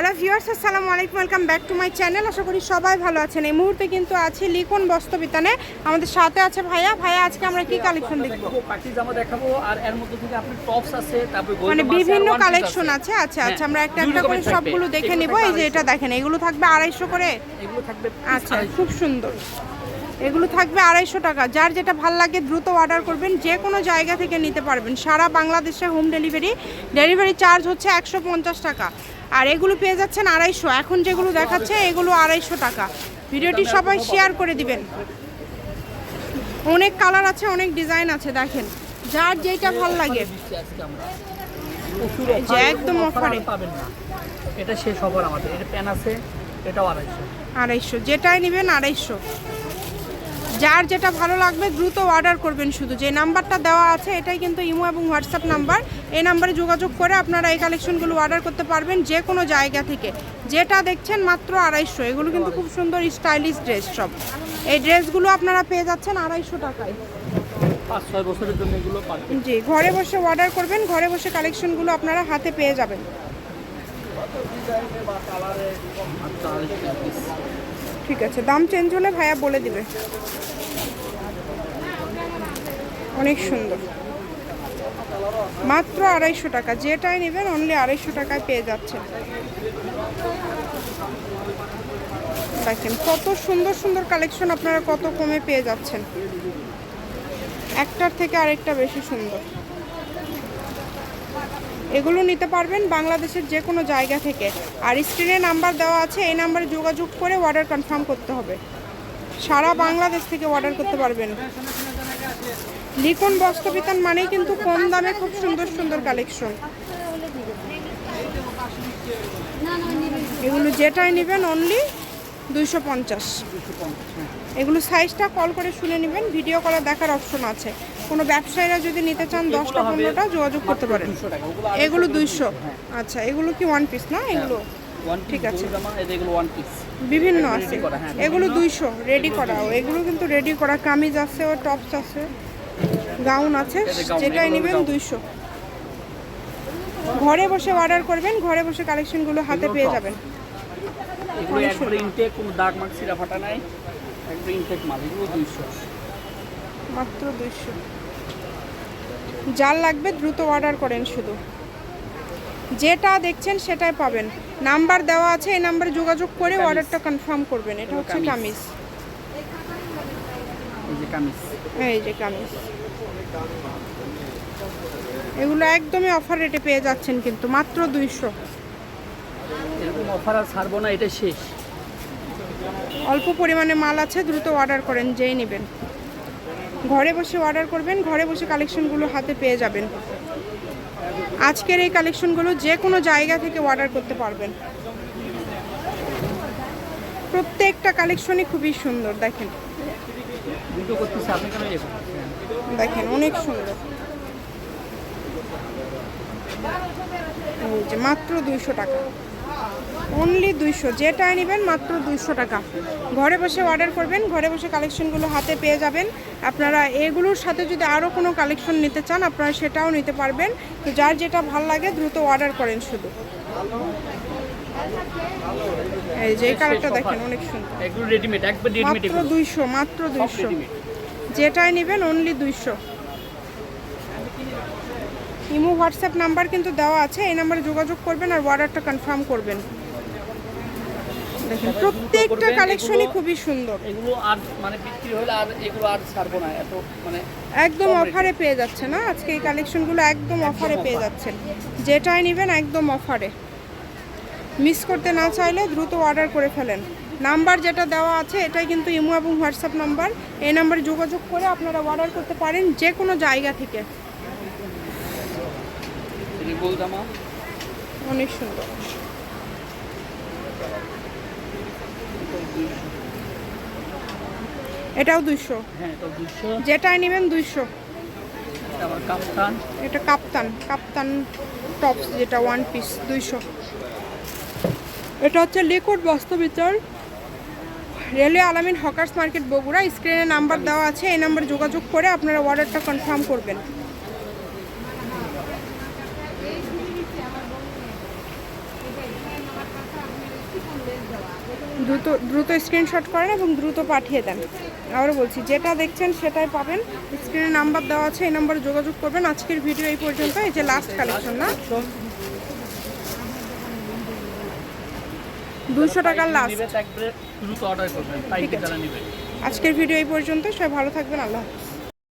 Hello viewers আসসালামু আলাইকুম welcome back to my channel. আশা করি সবাই ভালো আছেন। এই মুহূর্তে কিন্তু আছে লিখন বস্ত্রবিতানে। আমাদের সাথে আছে ভাইয়া। ভাইয়া আজকে আমরা কি কালেকশন দেখব? পার্টি জামা দেখাবো আর এর মধ্যে থেকে আপনি টপস আছে তারপরে মানে বিভিন্ন কালেকশন আছে। আচ্ছা আচ্ছা হ্যাঁ, আমরা একটা একটা করে সবগুলো দেখে নেব। এই যে এটা দেখেন এগুলো থাকবে আড়াইশো করে। এগুলো থাকবে আচ্ছা খুব সুন্দর। এগুলো থাকবে আড়াইশো টাকা। যার যেটা ভালো লাগে দ্রুত অর্ডার করবেন। যে কোনো জায়গা থেকে নিতে পারবেন। সারা বাংলাদেশে হোম ডেলিভারি ডেলিভারি চার্জ হচ্ছে একশো পঞ্চাশ টাকা। আর এগুলো পেয়ে যাচ্ছেন আড়াইশো। এখন যেগুলো দেখাচ্ছে এগুলো আড়াইশো টাকা। ভিডিওটি সবাই শেয়ার করে দিবেন। অনেক কালার আছে অনেক ডিজাইন আছে দেখেন। যার যেটা ভালো লাগে। যে একদম। আর পাবেন না। এটা শেষ খবর আমাদের। এটা প্যান আছে এটাও আড়াইশো। আড়াইশো। যেটাই নেবেন আড়াইশো। যার যেটা ভালো লাগবে দ্রুত অর্ডার করবেন শুধু। যে নাম্বারটা দেওয়া আছে এটাই কিন্তু ইমো এবং হোয়াটসঅ্যাপ নাম্বার এই নাম্বারে যোগাযোগ করে আপনারা এই কালেকশনগুলো অর্ডার করতে পারবেন যে কোনো জায়গা থেকে। যেটা দেখছেন মাত্র আড়াইশো। এগুলো কিন্তু খুব সুন্দর স্টাইলিশ ড্রেস সব। এই ড্রেসগুলো আপনারা পেয়ে যাচ্ছেন আড়াইশো টাকায়। জি ঘরে বসে অর্ডার করবেন ঘরে বসে কালেকশনগুলো আপনারা হাতে পেয়ে যাবেন। ঠিক আছে দাম চেঞ্জ হলে ভাইয়া বলে দিবে। অনেক সুন্দর। মাত্র আড়াইশো টাকা। যেটাই নেবেন অনলি আড়াইশো টাকায় পেয়ে যাচ্ছেন। দেখেন, কত সুন্দর সুন্দর কালেকশন আপনারা কত কমে পেয়ে যাচ্ছেন। একটার থেকে আরেকটা বেশি সুন্দর। এগুলো নিতে পারবেন বাংলাদেশের যে কোনো জায়গা থেকে। আর স্ক্রিনে নাম্বার দেওয়া আছে, এই নাম্বারে যোগাযোগ করে অর্ডার কনফার্ম করতে হবে। সারা বাংলাদেশ থেকে অর্ডার করতে পারবেন। লিখন বস্ত্রবিতান মানেই কিন্তু কম দামে খুব সুন্দর সুন্দর কালেকশন এগুলো যেটাই নেবেন অনলি দুইশো পঞ্চাশ। এগুলো সাইজটা কল করে শুনে নেবেন ভিডিও কলে দেখার অপশন আছে। কোনো ব্যবসায়ীরা যদি নিতে চান দশটা, পনেরোটা যোগাযোগ করতে পারেন। এগুলো দুইশো। আচ্ছা এগুলো কি ওয়ান পিস না? এগুলো ঠিক আছে। এগুলো ওয়ান পিস বিভিন্ন আছে। হ্যাঁ। এগুলো দুইশো রেডি করা। এগুলো কিন্তু রেডি করা। কামিজ আছে ও টপস আছে গাউন আছে। যেটাই নেবেন দুইশো। ঘরে বসে অর্ডার করবেন ঘরে বসে কালেকশনগুলো হাতে পেয়ে যাবেন। মাত্র দুইশো। যার লাগবে দ্রুত অর্ডার করেন শুধু। যেটা দেখছেন সেটাই পাবেন। নাম্বার দেওয়া আছে এই নাম্বারে যোগাযোগ করে অর্ডারটা কনফার্ম করবেন। এটা হচ্ছে কামিজ। এই যে কামিজ। এগুলো একদমই অফার রেটে পেয়ে যাচ্ছেন কিন্তু মাত্র দুইশো। এরকম অফার আর ছাড়বো না এটা শেষ। অল্প পরিমাণে মাল আছে দ্রুত অর্ডার করেন যেই নেবেন। ঘরে বসে অর্ডার করবেন ঘরে বসে কালেকশনগুলো হাতে পেয়ে যাবেন। আজকের এই কালেকশনগুলো যে কোনো জায়গা থেকে অর্ডার করতে পারবেন। প্রত্যেকটা কালেকশনই খুবই সুন্দর দেখেন? দেখেন অনেক সুন্দর। মাত্র দুইশো টাকা। অনলি দুইশো। যেটা নেবেন মাত্র দুইশো টাকা। ঘরে বসে অর্ডার করবেন ঘরে বসে কালেকশনগুলো হাতে পেয়ে যাবেন। আপনারা এগুলোর সাথে যদি আরও কোনো কালেকশন নিতে চান আপনারা সেটাও নিতে পারবেন। তো যার যেটা ভালো লাগে দ্রুত অর্ডার করেন শুধু। এই যে কালারটা দেখেন অনেক সুন্দর। মাত্র দুইশো মাত্র দুইশো। যেটাই নেবেন অনলি দুইশো। ইমো হোয়াটসঅ্যাপ নাম্বার কিন্তু দেওয়া আছে এই নাম্বারে যোগাযোগ করবেন আর অর্ডারটা কনফার্ম করবেন। দেখেন প্রত্যেকটা কালেকশনই খুবই সুন্দর। এগুলো আর মানে বিক্রি হলে আর এগুলো আর ছাড়বো না এত মানে একদম অফারে পেয়ে যাচ্ছে না আজকে এই কালেকশনগুলো একদম অফারে পেয়ে যাচ্ছেন। যেটাই নেবেন একদম অফারে মিস করতে না চাইলে দ্রুত অর্ডার করে ফেলেন। নাম্বার যেটা দেওয়া আছে এটাই কিন্তু ইমো এবং হোয়াটসঅ্যাপ নাম্বার। এই নাম্বারে যোগাযোগ করে আপনারা অর্ডার করতে পারেন যে কোনো জায়গা থেকে। এই গোল জামা? অনেক সুন্দর। এটাও দুইশো। হ্যাঁ যেটাই নেবেন দুইশো। আবার কাপ্তান। এটা কাপ্তান কাপ্তান টপস যেটা ওয়ান পিস দুইশো। এটা হচ্ছে liquid বাস্তবিচার railway Alamin hawkers market Bogura. স্ক্রিনে নাম্বার দেওয়া আছে এই নাম্বারে যোগাযোগ করে আপনারা অর্ডারটা কনফার্ম করবেন। দ্রুত দ্রুত স্ক্রিনশট করেন এবং দ্রুত পাঠিয়ে দেন। আবারও বলছি যেটা দেখছেন সেটাই পাবেন। স্ক্রিনে নাম্বার দেওয়া আছে এই নাম্বারে যোগাযোগ করবেন। আজকের ভিডিও এই পর্যন্ত এই যে লাস্ট কালেকশন না? দুশো টাকার লাস্ট আজকের ভিডিও এই পর্যন্ত সবাই ভালো থাকবেন আল্লাহ হাফিজ।